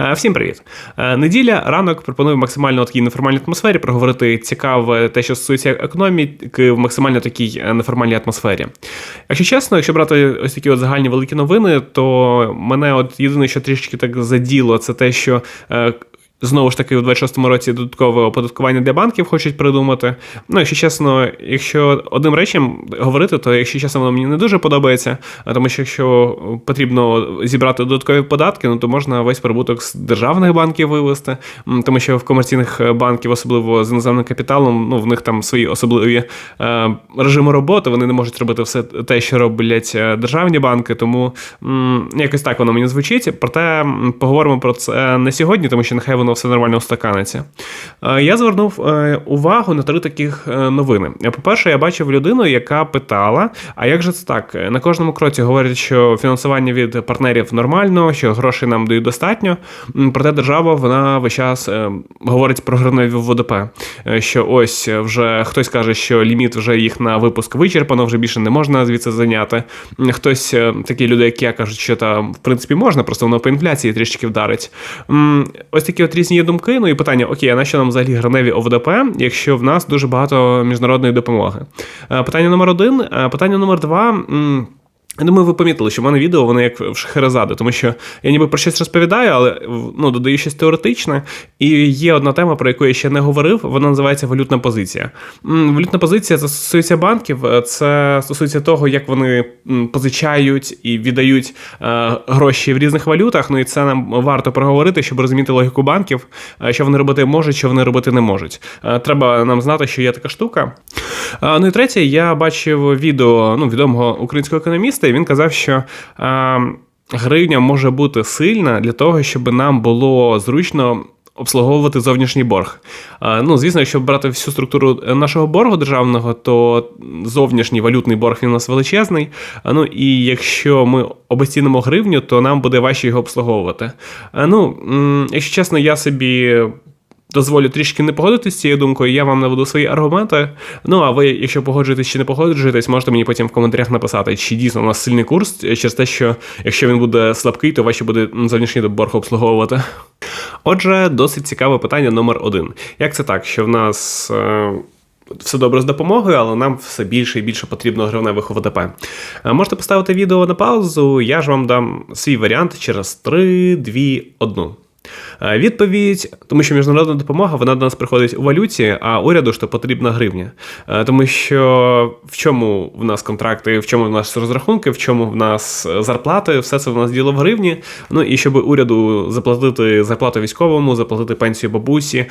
Е, Всім привіт. Е, Неділя, ранок пропоную максимально такій неформальній атмосфері проговорити цікаве те, що стосується економіки в максимально такій е, неформальній атмосфері. Якщо чесно, якщо брати ось такі от загальні великі новини, то мене от єдине, що трішки так заділо, це те, що. Знову ж таки, у 26-му році додаткове оподаткування для банків хочуть придумати. Ну, якщо чесно, якщо одним речем говорити, то якщо чесно, воно мені не дуже подобається. Тому що якщо потрібно зібрати додаткові податки, ну то можна весь прибуток з державних банків вивести, тому що в комерційних банків, особливо з іноземним капіталом, ну в них там свої особливі е, режими роботи. Вони не можуть робити все те, що роблять е, державні банки. Тому м, якось так воно мені звучить. Проте поговоримо про це не сьогодні, тому що нехай воно все нормально устаканиться. Е, Я звернув е, увагу на три таких е, новини. По-перше, я бачив людину, яка питала: а як же це так? На кожному кроці говорять, що фінансування від партнерів нормально, що грошей нам дають достатньо. Проте держава вона весь час говорить про гривневі ВДП. Що ось вже хтось каже, що ліміт вже їх на випуск вичерпано, вже більше не можна звідси зайняти. Хтось, такі люди, як я, кажуть, що там в принципі можна, просто воно по інфляції трішки вдарить. Ось такі от різні є думки. Ну і питання: окей, а на що нам взагалі граневі ОВДП, якщо в нас дуже багато міжнародної допомоги? Е, Питання номер один. Е, Питання номер два. Я думаю, ви помітили, що в мене відео воно як в Шахерезади, тому що я ніби про щось розповідаю, але ну, додаю щось теоретичне. І є одна тема, про яку я ще не говорив, вона називається валютна позиція. Валютна позиція це стосується банків, е, це стосується того, як вони позичають і віддають е, гроші в різних валютах. Ну і це нам варто проговорити, щоб розуміти логіку банків, е, що вони робити можуть, що вони робити не можуть. Треба нам знати, що є така штука. Ну і третє, я бачив відео ну, відомого українського економіста, і він казав, що. е, Гривня може бути сильна для того, щоб нам було зручно обслуговувати зовнішній борг. Ну, звісно, якщо брати всю структуру нашого боргу державного, то зовнішній валютний борг він у нас величезний. Ну і якщо ми обесцінимо гривню, то нам буде важче його обслуговувати. Ну, якщо чесно, я собі. Дозволю трішки не погодитися з цією думкою, я вам наведу свої аргументи. Ну а ви, якщо погоджуєтесь чи не погоджуєтесь, можете мені потім в коментарях написати, чи дійсно у нас сильний курс через те, що якщо він буде слабкий, то важче буде зовнішній борг обслуговувати. Отже, досить цікаве питання номер один. Як це так, що в нас. Е- все добре з допомогою, але нам все більше і більше потрібно гривневих ОВДП. Е, Можете поставити відео на паузу, я ж вам дам свій варіант через 3, 2, 1. Е, Відповідь, тому що міжнародна допомога вона до нас приходить у валюті, а уряду то потрібна гривня. Е, Тому що в чому в нас контракти, в чому в нас розрахунки, в чому в нас е, зарплати, все це в нас діло в гривні. Ну і щоб уряду заплатити зарплату військовому, заплатити пенсію бабусі,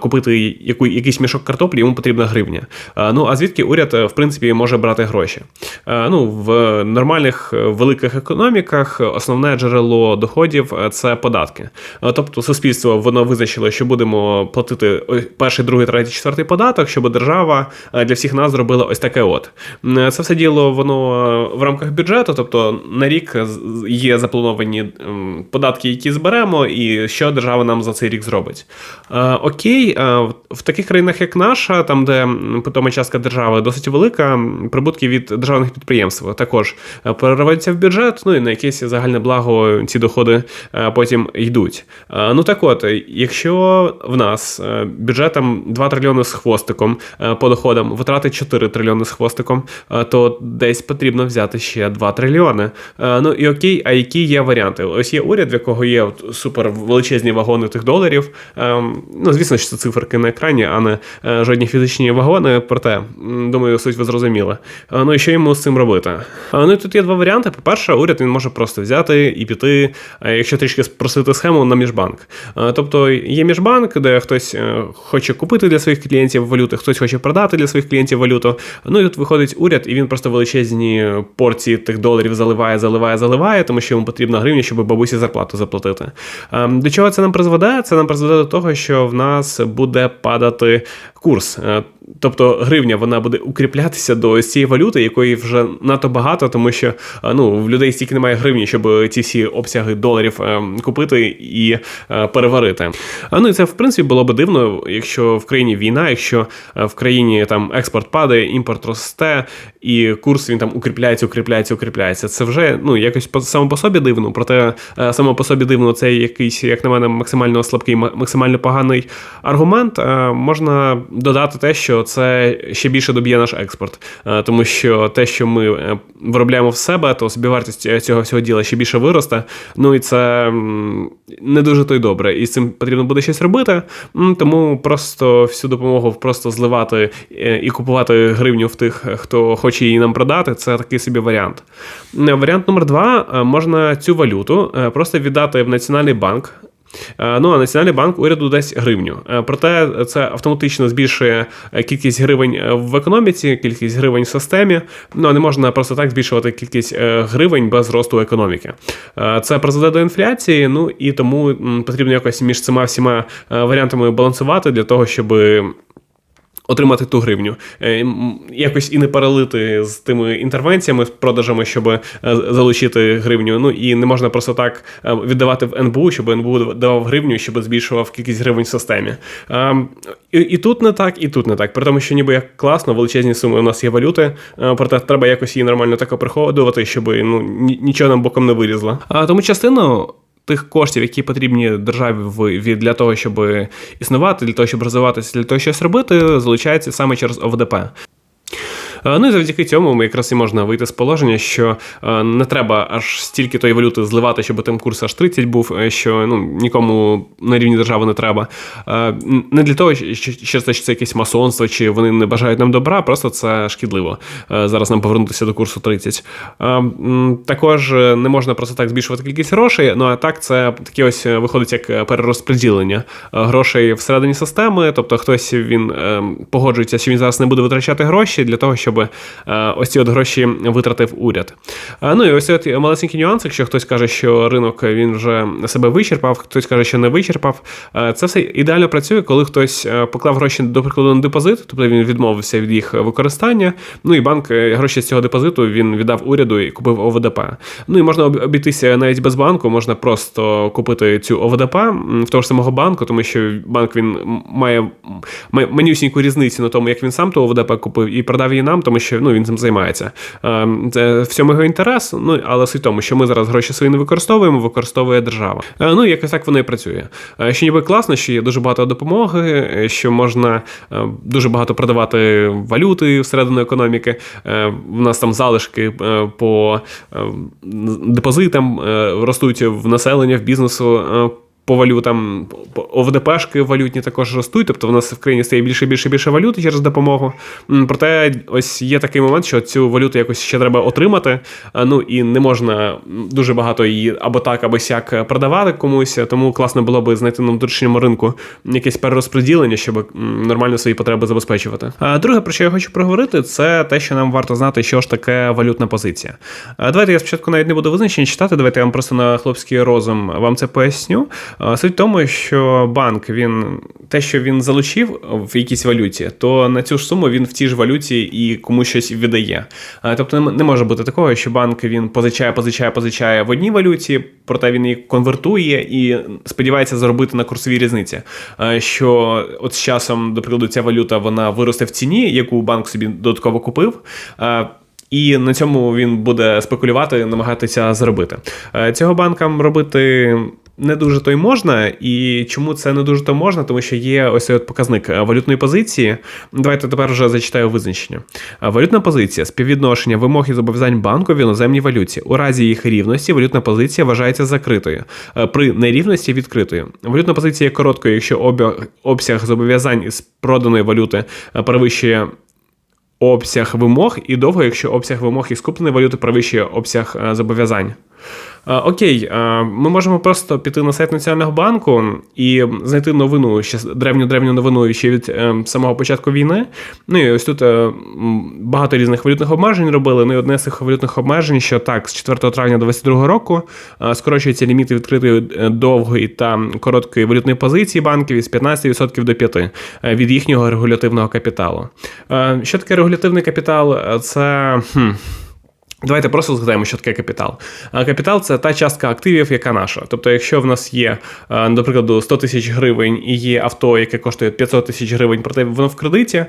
купити яку, якийсь мішок картоплі, йому потрібна гривня. Ну а звідки уряд, в принципі, може брати гроші? Ну, в нормальних великих економіках основне джерело доходів це податки. Е, Тобто суспільство воно визначило, що будемо платити перший, другий, третій, четвертий податок, щоб держава е, для всіх нас зробила ось таке. От це все діло воно е, в рамках бюджету. Тобто на рік є заплановані податки, які зберемо, і що держава нам за цей рік зробить. Е, Окей, е, в- таких країнах, як наша, там де питома частка держави досить велика, прибутки від державних підприємств також е, перериваються в бюджет, ну і на якесь загальне благо ці доходи е, потім йдуть. Е, Ну так от, якщо в нас е, бюджетом 2 трильйони з хвостиком е, по доходам, витрати 4 трильйони з хвостиком, то десь потрібно взяти ще 2 трильйони. Ну і окей, а які є варіанти? Ось є уряд, в якого є супер величезні вагони тих доларів. Ем, Ну, звісно, що це циферки на екрані, а не жодні фізичні вагони. Проте, думаю, суть ви зрозуміли. Ну і що йому з цим робити? Ну і тут є два варіанти. По-перше, уряд він може просто взяти і піти, якщо трішки спросити схему на міжбанк. Е, Тобто є міжбанк, де хтось е, хоче купити для своїх клієнтів валюту, хтось хоче продати для своїх клієнтів валюту. Ну і тут виходить уряд, і він просто величезні порції тих доларів заливає, заливає, заливає, тому що йому потрібна гривня, щоб бабусі зарплату заплатити. Е, До чого це нам призведе? Це нам призведе до того, що в нас буде падати курс. Е, тобто гривня вона буде укріплятися до цієї валюти, якої вже надто багато, тому що ну, в людей стільки немає гривні, щоб ці всі обсяги доларів купити і переварити. А Ну і це в принципі було би дивно, якщо в країні війна, якщо в країні там експорт падає, імпорт росте, і курс він там укріпляється, укріпляється, укріпляється. Це вже ну якось само по собі дивно, проте само по собі дивно, це якийсь, як на мене, максимально слабкий, максимально поганий аргумент. Можна додати те, що це ще більше доб'є наш експорт, тому що те, що ми е, виробляємо в себе, то собівартість цього всього діла ще більше виросте. Ну і це не дуже то й добре. І з цим потрібно буде щось робити. Тому просто всю допомогу просто зливати е, і купувати гривню в тих, хто хоче її нам продати. Це такий собі варіант. Варіант номер два: можна цю валюту е, просто віддати в національний банк. Е, ну а Національний банк уряду дасть гривню. Е, проте це автоматично збільшує е, кількість гривень в економіці, кількість гривень в системі. Ну а не можна просто так збільшувати кількість гривень без росту економіки. Це призведе до інфляції. Ну і тому потрібно якось між цими всіма варіантами балансувати для того, щоб отримати ту гривню, е, якось і не паралити з тими інтервенціями, з продажами, щоб е, залучити гривню. Ну і не можна просто так е, віддавати в НБУ, щоб НБУ давав гривню, щоб збільшував кількість гривень в системі. І, і тут не так, і тут не так. При тому, що ніби як класно, величезні суми у нас є валюти, проте треба якось її нормально так оприходувати, щоб ну нічого нам боком не вилізло. А тому частину тих коштів, які потрібні державі для того, щоб існувати, для того, щоб розвиватися, для того, щось робити, залучається саме через ОВДП. Е, ну і завдяки цьому ми якраз і можна вийти з положення, що е, не треба аж стільки тої валюти зливати, щоб тим курс аж 30 був, е, що ну нікому на рівні держави не треба. Не для того, що це, якесь масонство, чи вони не бажають нам добра, просто це шкідливо. Зараз нам повернутися до курсу 30. Також не можна просто так збільшувати кількість грошей. Ну а так це таке ось виходить як перерозподілення грошей всередині системи. Тобто хтось він погоджується, що він зараз не буде витрачати гроші для того, щоб щоб е, ось ці от гроші витратив уряд. Е, ну і ось от малесенький нюанс, якщо хтось каже, що ринок він вже себе вичерпав, хтось каже, що не вичерпав. Е, це все ідеально працює, коли хтось поклав гроші до прикладу на депозит, тобто він відмовився від їх використання. Ну і банк гроші з цього депозиту він віддав уряду і купив ОВДП. Ну і можна обійтися навіть без банку, можна просто купити цю ОВДП в того ж самого банку, тому що банк він має манюсіньку різницю на тому, як він сам ту ОВДП купив і продав її нам нам, тому що ну, він цим займається. Ем, це в цьому його інтерес. Ну але суть тому, що ми зараз гроші свої не використовуємо, використовує держава. Е, ну якось так воно і працює. Е, що ніби класно, що є дуже багато допомоги, е, що можна дуже багато продавати валюти всередину економіки. У нас там залишки по депозитам ростуть в населення, в бізнесу по валютам ОВДПшки валютні також ростуть, тобто в нас в країні стає більше більше більше валюти через допомогу. Проте ось є такий момент, що цю валюту якось ще треба отримати. Ну і не можна дуже багато її або так, або сяк продавати комусь. Тому класно було би знайти на внутрішньому ринку якесь перерозподілення, щоб нормально свої потреби забезпечувати. А друге, про що я хочу проговорити, це те, що нам варто знати, що ж таке валютна позиція. Давайте я спочатку навіть не буду визначення читати. Давайте я вам просто на хлопський розум вам це поясню. Суть в тому, що банк він те, що він залучив в якійсь валюті, то на цю ж суму він в тій ж валюті і комусь щось віддає. Тобто не може бути такого, що банк він позичає, позичає, позичає в одній валюті, проте він її конвертує і сподівається заробити на курсовій різниці. Що от з часом, до прикладу, ця валюта вона виросте в ціні, яку банк собі додатково купив. І на цьому він буде спекулювати, намагатися заробити. Цього банкам робити не дуже то й можна. І чому це не дуже то можна? Тому що є ось от показник валютної позиції. Давайте тепер вже зачитаю визначення. Валютна позиція співвідношення вимог і зобов'язань банку в іноземній валюті. У разі їх рівності валютна позиція вважається закритою, при нерівності відкритою. Валютна позиція є короткою, якщо обсяг зобов'язань із проданої валюти перевищує. Обсяг вимог і довго, якщо обсяг вимог із купленої валюти перевищує обсяг зобов'язань. Окей, ми можемо просто піти на сайт Національного банку і знайти новину, ще древню древню новину ще від е, самого початку війни. Ну і ось тут е, багато різних валютних обмежень робили. Ну і одне з цих валютних обмежень, що так, з 4 травня 2022 року скорочуються ліміти відкритої е, довгої та короткої валютної позиції банків із 15% до 5% від їхнього регулятивного капіталу. Що таке регулятивний капітал? Це. Хм, Давайте просто згадаємо, що таке капітал. Капітал це та частка активів, яка наша. Тобто, якщо в нас є, до прикладу, 100 тисяч гривень і є авто, яке коштує 500 тисяч гривень, проте воно в кредиті,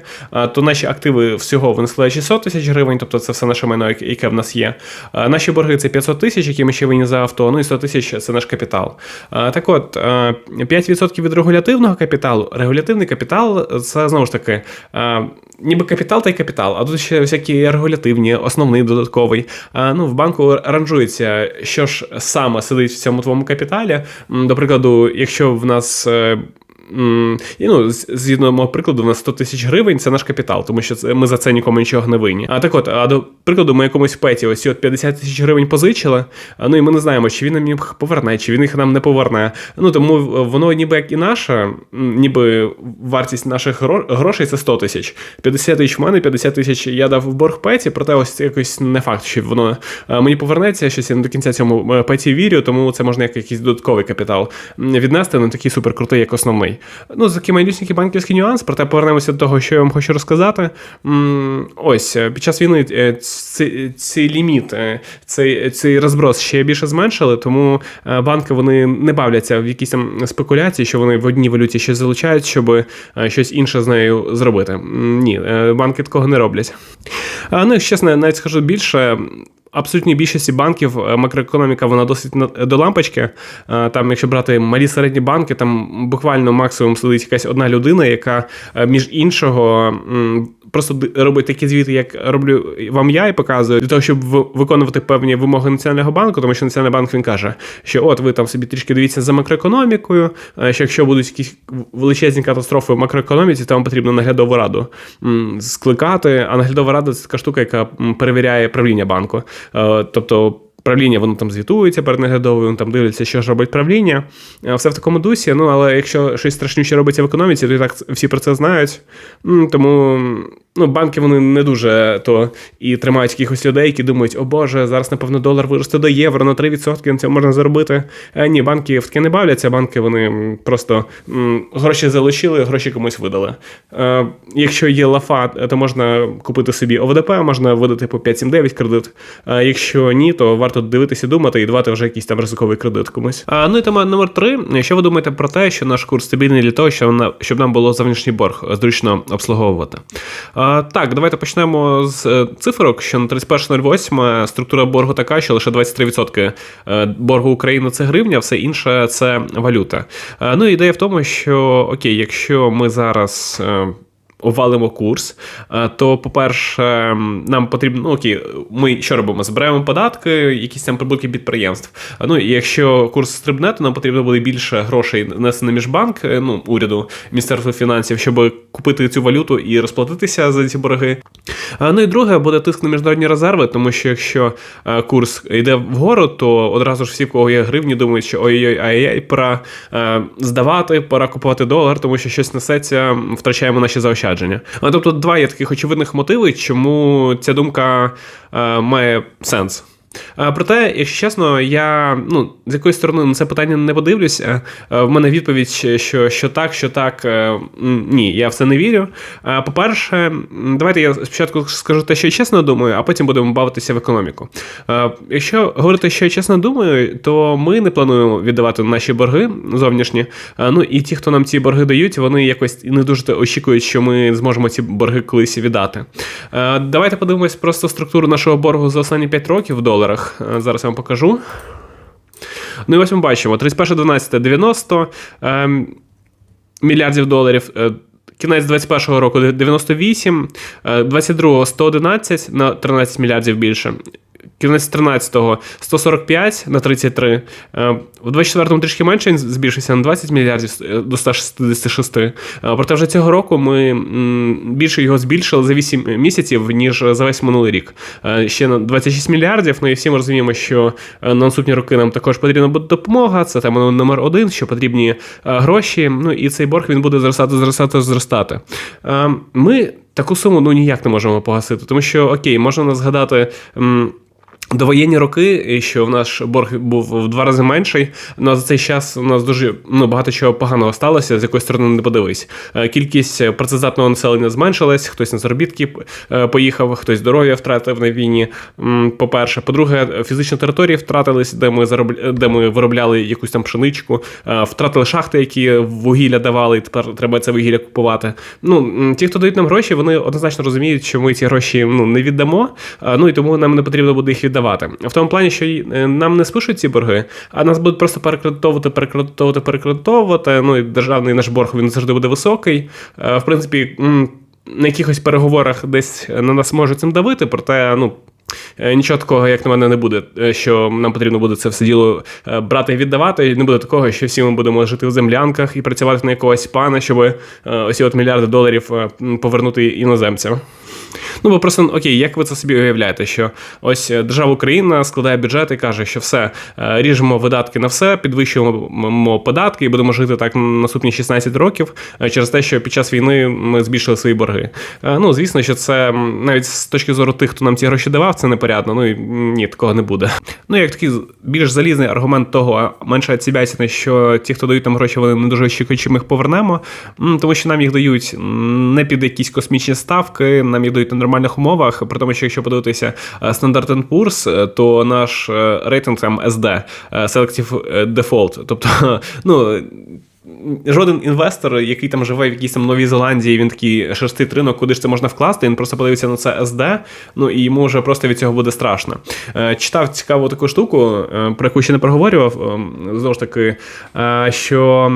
то наші активи всього вони складають 600 тисяч гривень, тобто це все наше майно, яке в нас є. Наші борги це 500 тисяч, які ми ще винні за авто, ну і 100 тисяч це наш капітал. Так от, 5% від регулятивного капіталу. Регулятивний капітал це знову ж таки ніби капітал та й капітал, а тут ще всякі регулятивні, основний, додатковий. А, ну, В банку ранжується, що ж саме сидить в цьому твоєму капіталі. До прикладу, якщо в нас е, і ну, згідно мого прикладу, на 100 тисяч гривень це наш капітал, тому що це, ми за це нікому нічого не винні. А так от, а до прикладу, ми якомусь петі ось от 50 тисяч гривень позичили, ну і ми не знаємо, чи він нам їх поверне, чи він їх нам не поверне. Ну тому воно ніби як і наше, ніби вартість наших грошей це 100 тисяч. 50 тисяч в мене, 50 тисяч я дав в борг петі, проте ось це якось не факт, що воно мені повернеться. Щось я не до кінця цьому петі вірю, тому це можна як якийсь додатковий капітал віднести, не такий суперкрутий, як основний. Ну, такий малюсенький банківський нюанс, проте повернемося до того, що я вам хочу розказати. Ось е, під час війни е, цей, цей ліміт, е, цей цей розброс ще більше зменшили, тому банки вони не бавляться в якісь там спекуляції, що вони в одній валюті щось залучають, щоб щось інше з нею зробити. Ні, банки такого не роблять. Ну, якщо чесно, навіть скажу більше абсолютній більшості банків е, макроекономіка вона досить до лампочки. Е, там, якщо брати малі середні банки, там буквально максимум сидить якась одна людина, яка е, між іншого просто робить такі звіти, як роблю вам я, і показую для того, щоб виконувати певні вимоги національного банку, тому що національний банк він каже, що от ви там собі трішки дивіться за макроекономікою. Що якщо будуть якісь величезні катастрофи в макроекономіці, то вам потрібно наглядову раду скликати. А наглядова рада це така штука, яка перевіряє правління банку. Е, тобто правління воно там звітується перед наглядовою, вони там дивляться, що ж робить правління. Е, все в такому дусі. Ну але якщо щось страшніше робиться в економіці, то і так всі про це знають. Тому ну, банки вони не дуже то і тримають якихось людей, які думають, о Боже, зараз, напевно, долар виросте до євро на 3%, на цьому можна заробити. Е, ні, банки в таке не бавляться, банки вони просто гроші залишили, гроші комусь видали. Е, Якщо є лафа, то можна купити собі ОВДП, можна видати по 5,7-9 кредит. Якщо ні, то варто дивитися, думати і давати вже якийсь там ризиковий кредит комусь. А, Ну і тема номер три. Що ви думаєте про те, що наш курс стабільний для того, щоб нам було зовнішній борг зручно обслуговувати? Так, давайте почнемо з е, цифрок, що на 31.08 структура боргу така, що лише 23% е, боргу України це гривня, все інше це валюта. Ну ідея в тому, що окей, якщо ми зараз. Е, Овалимо курс, е, то, по-перше, нам потрібно, ну окей, ми що робимо? Збираємо податки, якісь там прибутки підприємств. Ну і якщо курс стрибне, то нам потрібно буде більше грошей нести на міжбанк, е, ну, уряду, Міністерства фінансів, щоб купити цю валюту і розплатитися за ці борги. Ну і друге, буде тиск на міжнародні резерви, тому що якщо е, курс йде вгору, то одразу ж всі, в кого є гривні, думають, що ой-ой, ай-яй, пора здавати, пора купувати долар, тому що щось несеться, втрачаємо наші заощадження заощадження. Тобто, два є таких очевидних мотиви, чому ця думка е, має сенс. Проте, якщо чесно, я ну, з якоїсь сторони на це питання не подивлюся. В мене відповідь, що що так, що так, е, ні, я в це не вірю. По-перше, давайте я спочатку скажу те, що я чесно думаю, а потім будемо бавитися в економіку. Якщо говорити, що я чесно думаю, то ми не плануємо віддавати наші борги зовнішні. Ну і ті, хто нам ці борги дають, вони якось не дуже очікують, що ми зможемо ці борги колись віддати. Давайте подивимось просто структуру нашого боргу за останні 5 років в доларах. Е, зараз я вам покажу. Ну і ось ми бачимо: 31.12 90 е, мільярдів доларів. Е, кінець 21-го року 98, 22-го 111 на 13 мільярдів більше. Кінець 13-го 145 на 33. У 24-му трішки менше він збільшився на 20 мільярдів до 166. Проте вже цього року ми більше його збільшили за 8 місяців, ніж за весь минулий рік. Ще на 26 мільярдів. Ну і всі ми розуміємо, що на наступні роки нам також потрібна буде допомога. Це тема номер один, що потрібні гроші. Ну і цей борг він буде зростати, зростати, зростати. Ми таку суму ну ніяк не можемо погасити, тому що окей, можна згадати. Довоєнні роки, що в наш борг був в два рази менший. Ну а за цей час у нас дуже ну багато чого поганого сталося, з якої сторони не подивись. Е, кількість працездатного населення зменшилась, хтось на заробітки е, поїхав, хтось здоров'я втратив на війні. По-перше, по-друге, фізичні території втратились, де ми зароб... де ми виробляли якусь там пшеничку, е, втратили шахти, які вугілля давали, і тепер треба це вугілля купувати. Ну ті, хто дають нам гроші, вони однозначно розуміють, що ми ці гроші ну не віддамо. Ну і тому нам не потрібно буде їх віддавати віддавати. В тому плані, що е, нам не спишуть ці борги, а нас будуть просто перекредитовувати, перекредитовувати, перекредитовувати. Ну і державний наш борг він завжди буде високий. Е, в принципі, на якихось переговорах десь на нас може цим давити, проте, ну. Е, нічого такого, як на мене, не буде, що нам потрібно буде це все діло брати і віддавати. Не буде такого, що всі ми будемо жити в землянках і працювати на якогось пана, щоб ось от мільярди доларів повернути іноземцям. Ну, бо просто окей, як ви це собі уявляєте, що ось е, держава Україна складає бюджет і каже, що все, е, ріжемо видатки на все, підвищуємо податки і будемо жити так наступні 16 років е, через те, що під час війни ми збільшили свої борги. Ну, звісно, що це навіть з точки зору тих, хто нам ці гроші давав, це непорядно. Ну і ні, такого не буде. Ну, як такий більш залізний аргумент того, менше цібяться, що ті, хто дають нам гроші, вони не дуже очікують, ми їх повернемо, тому що нам їх дають не під якісь космічні ставки, нам їх дають на нормальних умовах. При тому, що якщо подивитися е, Standard Poor's, е, то наш е, рейтинг там SD, Selective Default. Тобто, ну жоден інвестор, який там живе в якійсь там Новій Зеландії, він такий шерстить ринок, куди ж це можна вкласти, він просто подивиться на це SD, ну і йому вже просто від цього буде страшно. Е, читав цікаву таку штуку, е, про яку ще не проговорював. Е, знову ж таки, що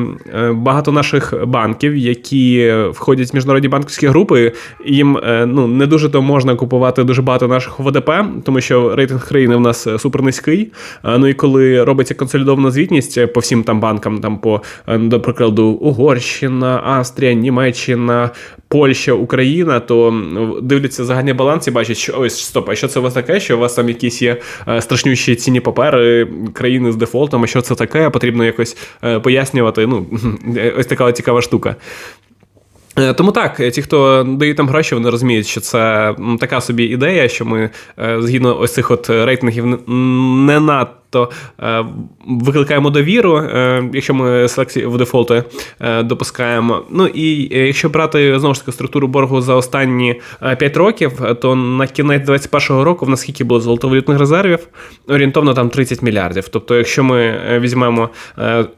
багато наших банків, які входять в міжнародні банківські групи, їм ну, не дуже то можна купувати дуже багато наших ВДП, тому що рейтинг країни в нас супернизький. Ну і коли робиться консолідована звітність по всім там банкам, там по до прикладу, Угорщина, Австрія, Німеччина, Польща, Україна, то дивляться загальний баланс і бачать, що ось стоп, а що це у вас таке? Що у вас там якісь є е, страшнющі цінні папери, країни з дефолтом, а що це таке? Потрібно якось е, пояснювати. Ну, ось така цікава штука. Е, тому так, ті, хто дають там гроші, вони розуміють, що це така собі ідея, що ми згідно ось цих от рейтингів не надто то е, викликаємо довіру, е, якщо ми селекцію в дефолти е, допускаємо. Ну і якщо брати знову ж таки структуру боргу за останні 5 років, то на кінець 2021 року в нас скільки було золотовалютних резервів, орієнтовно там 30 мільярдів. Тобто, якщо ми візьмемо,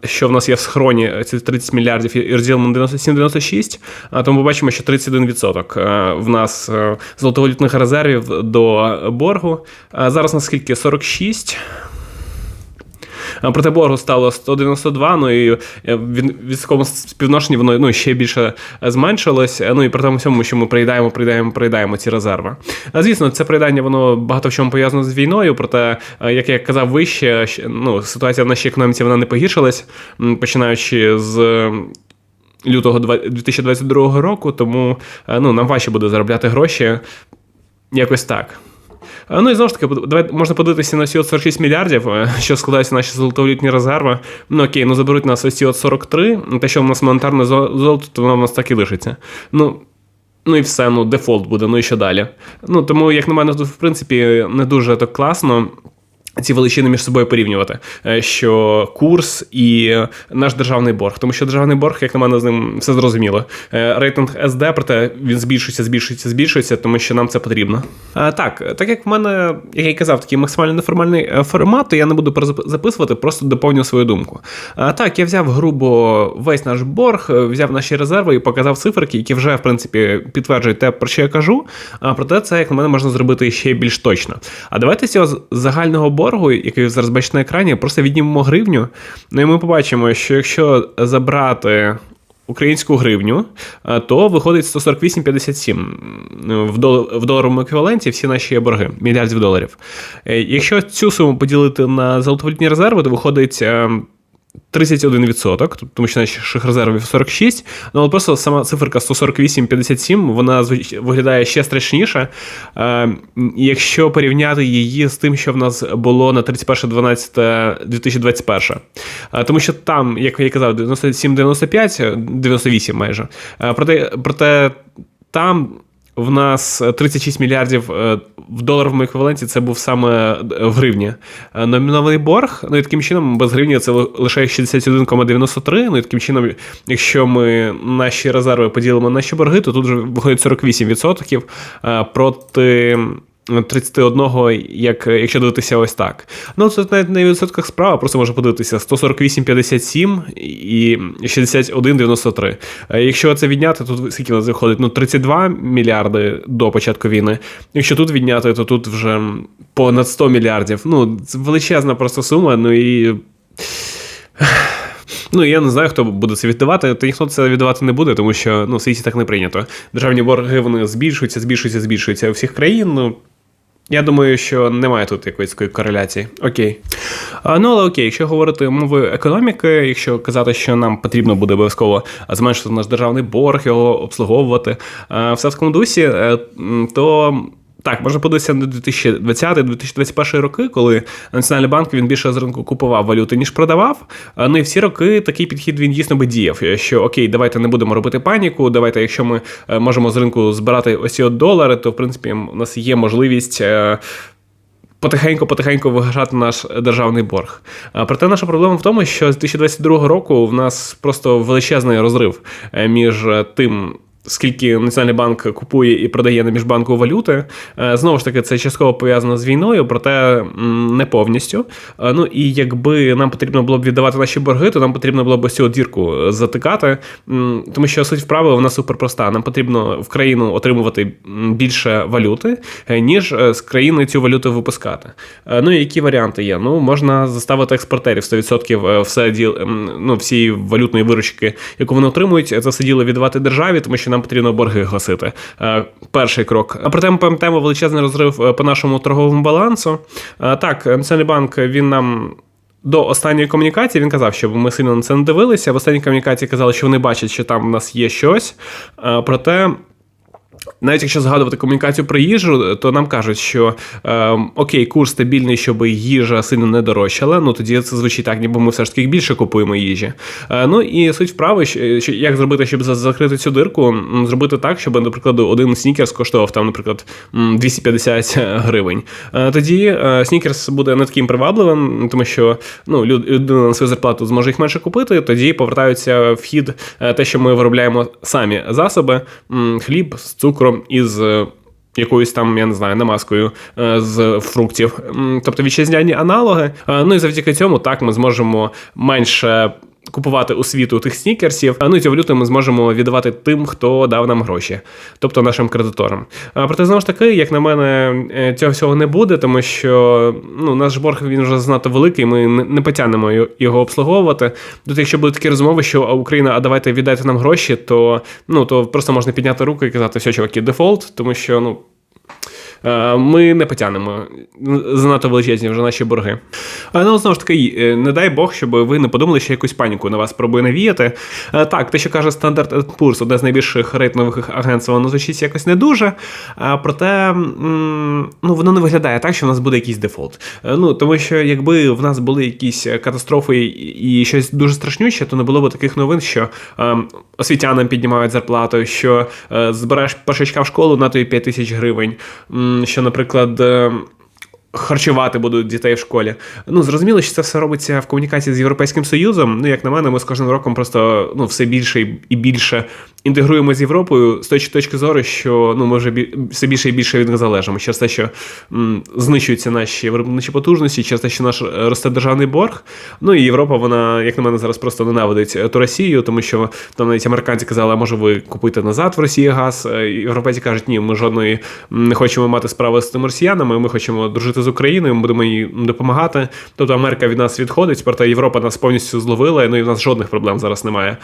що в нас є в схроні ці 30 мільярдів і розділимо на 97-96, то ми побачимо, що 31% в нас золотовалютних резервів до боргу. Зараз наскільки 46. Проти боргу стало 192, ну і е, в військовому співношенні воно ну, ще більше зменшилось. Ну і при тому всьому, що ми приїдаємо, приїдаємо, приїдаємо ці резерви. Звісно, це приїдання воно багато в чому пов'язано з війною, проте, е, як я казав вище, ну, ситуація в нашій економіці вона не погіршилась, починаючи з. Лютого 2022 року, тому е, ну, нам важче буде заробляти гроші якось так. Ну і знову ж таки, давай можна подивитися на ці от 46 мільярдів, е, що складаються наші золотовалютні резерви. Ну окей, ну заберуть нас ось ці от 43, те, що в нас монетарне золото, то воно в нас так і лишиться. Ну. Ну і все, ну, дефолт буде, ну і що далі. Ну тому, як на мене, в принципі не дуже так класно. Ці величини між собою порівнювати, е, що курс і наш державний борг, тому що державний борг, як на мене, з ним все зрозуміло. Е, рейтинг СД, проте він збільшується, збільшується, збільшується, тому що нам це потрібно. Так, так як в мене, як я казав, такий максимально неформальний е, формат, то я не буду записувати, просто доповню свою думку. Так, я взяв грубо весь наш борг, взяв наші резерви і показав циферки, які вже в принципі підтверджують те, про що я кажу. А проте це, як на мене, можна зробити ще більш точно. А давайте з цього загального боргу боргу, який зараз бачите на екрані, просто віднімемо гривню. Ну і ми побачимо, що якщо забрати українську гривню, то виходить 148,57 в, в доларовому еквіваленті всі наші борги, мільярдів доларів. Е, Якщо цю суму поділити на золотовалютні резерви, то виходить. Е, 31%, тому що наших резервів 46, ну але просто сама циферка 148,57, вона виглядає ще страшніше, е, якщо порівняти її з тим, що в нас було на 31.12.2021. Е, тому що там, як я казав, 97,95, 98 майже. Е, проте, проте там в нас 36 мільярдів е, в доларовому еквіваленті це був саме е, в гривні. Номіновий борг, ну і таким чином, без гривні це лише 61,93. Ну і таким чином, якщо ми наші резерви поділимо на наші борги, то тут вже виходить 48% е, проти. 31, як, якщо дивитися ось так. Ну, це навіть не в відсотках справа, просто можна подивитися 148,57 і 61,93. Е, Якщо це відняти, то скільки у нас виходить? Ну, 32 мільярди до початку війни. Якщо тут відняти, то тут вже понад 100 мільярдів. Ну, це величезна просто сума. Ну і. Ну, я не знаю, хто буде це віддавати, та ніхто це віддавати не буде, тому що ну, в світі так не прийнято. Державні борги вони збільшуються, збільшуються, збільшуються у всіх країн. Ну, я думаю, що немає тут якоїсь такої кореляції. Окей. А, ну, але окей, якщо говорити мовою економіки, якщо казати, що нам потрібно буде обов'язково зменшити наш державний борг, його обслуговувати а, в савському дусі, е, то. Так, можна подивитися на 2020-2021 роки, коли Національний банк він більше з ринку купував валюти, ніж продавав. Ну і всі роки такий підхід він дійсно би діяв. Що окей, давайте не будемо робити паніку. Давайте, якщо ми е, можемо з ринку збирати ось от долари, то в принципі у нас є можливість. Потихеньку-потихеньку вигашати наш державний борг. Проте наша проблема в тому, що з 2022 року в нас просто величезний розрив е, між е, тим. Скільки Національний банк купує і продає на міжбанку валюти, Е, знову ж таки, це частково пов'язано з війною, проте не повністю. Е, Ну і якби нам потрібно було б віддавати наші борги, то нам потрібно було б цю дірку затикати, тому що суть вправи вона суперпроста. Нам потрібно в країну отримувати більше валюти, е, ніж е, з країни цю валюту випускати. Е, Ну і які варіанти є? Ну можна заставити експортерів 100% е, все діл, ну, всі валютної виручки, яку вони отримують, це все діло віддавати державі, тому що нам потрібно борги гасити. Е, Перший крок. А проте ми пам'ятаємо величезний розрив е, по нашому торговому балансу. Е, Так, Національний банк він нам. До останньої комунікації він казав, що ми сильно на це не дивилися. В останній комунікації казали, що вони бачать, що там в нас є щось. Проте навіть якщо згадувати комунікацію про їжу, то нам кажуть, що е, окей, курс стабільний, щоб їжа сильно не дорожчала. Ну тоді це звучить так, ніби ми все ж таки більше купуємо їжі. Е, ну і суть вправи, що, як зробити, щоб закрити цю дирку, зробити так, щоб, наприклад, один снікерс коштував там, наприклад, 250 гривень. Е, тоді е, снікерс буде не таким привабливим, тому що ну, людина на свою зарплату зможе їх менше купити. Тоді повертаються в хід е, те, що ми виробляємо самі засоби, хліб з цукром із. е, Якоюсь там, я не знаю, намазкою е, з фруктів, тобто вітчизняні аналоги. Е, Ну і завдяки цьому так ми зможемо менше купувати у світу тих снікерсів. А ну і цю валюту ми зможемо віддавати тим, хто дав нам гроші, тобто нашим кредиторам. А проте знову ж таки, як на мене, е, цього всього не буде, тому що ну наш борг він вже занадто великий. Ми не, не потягнемо його обслуговувати. Тут, якщо будуть такі розмови, що Україна, а давайте віддайте нам гроші, то ну то просто можна підняти руку і казати, все, чуваки, дефолт, тому що ну. Е, Ми не потягнемо занадто величезні вже наші борги. А, Ну, знову ж таки, е, не дай Бог, щоб ви не подумали, що якусь паніку на вас пробує навіяти. Е, Так, те, що каже Standard Poor's, одне з найбільших рейтингових агентств, воно звучить якось не дуже. Проте ну, воно не виглядає так, що в нас буде якийсь дефолт. Е, Ну, тому що якби в нас були якісь катастрофи і щось дуже страшнюще, то не було б таких новин, що е, освітянам піднімають зарплату, що е, збираєш першачка в школу на тобі 5 тисяч гривень, що, наприклад. е, Харчувати будуть дітей в школі. Ну зрозуміло, що це все робиться в комунікації з Європейським Союзом. Ну, як на мене, ми з кожним роком просто ну все більше і більше інтегруємо з Європою з точки точки зору, що ну ми вже все більше і більше від них залежимо. Через те, що м, знищуються наші виробничі потужності, через те, що наш е, росте державний борг. Ну і Європа, вона, як на мене, зараз просто ненавидить е, ту Росію, тому що там навіть американці казали, а може ви купуєте назад в Росії газ. Е, Європейці кажуть, ні, ми жодної не хочемо мати справи з тими росіянами. Ми хочемо дружити з Україною, ми будемо їй допомагати. Тобто Америка від нас відходить, проте Європа нас повністю зловила, ну і в нас жодних проблем зараз немає.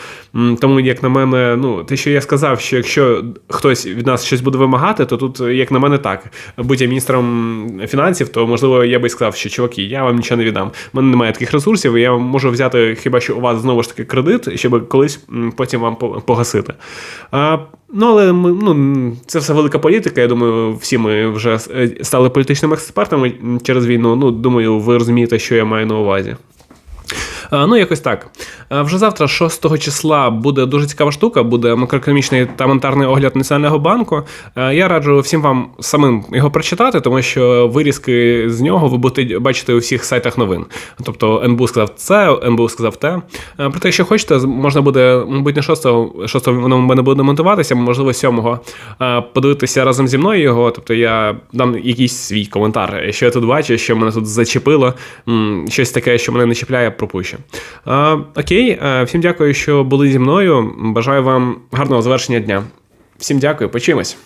Тому, як на мене, ну те, що я сказав, що якщо хтось від нас щось буде вимагати, то тут, як на мене, так. Будь я міністром фінансів, то можливо я би сказав, що чуваки, я вам нічого не віддам. У мене немає таких ресурсів, і я можу взяти хіба що у вас знову ж таки кредит, щоб колись потім вам погасити. А, ну, але ну, це все велика політика. Я думаю, всі ми вже е, стали політичними експертами через війну. Ну, думаю, ви розумієте, що я маю на увазі. А, Ну, якось так. Вже завтра, 6 числа, буде дуже цікава штука, буде макроекономічний та монетарний огляд Національного банку. Я раджу всім вам самим його прочитати, тому що вирізки з нього ви будете бачити у всіх сайтах новин. Тобто НБУ сказав це, НБУ сказав те. Проте, якщо хочете, можна буде, мабуть, не 6, 6 воно в мене буде монтуватися, можливо, 7 а, подивитися разом зі мною його. Тобто я дам якийсь свій коментар, що я тут бачу, що мене тут зачепило, щось таке, що мене не чіпляє, пропущу. А, окей, всім дякую, що були зі мною. Бажаю вам гарного завершення дня. Всім дякую, почимось.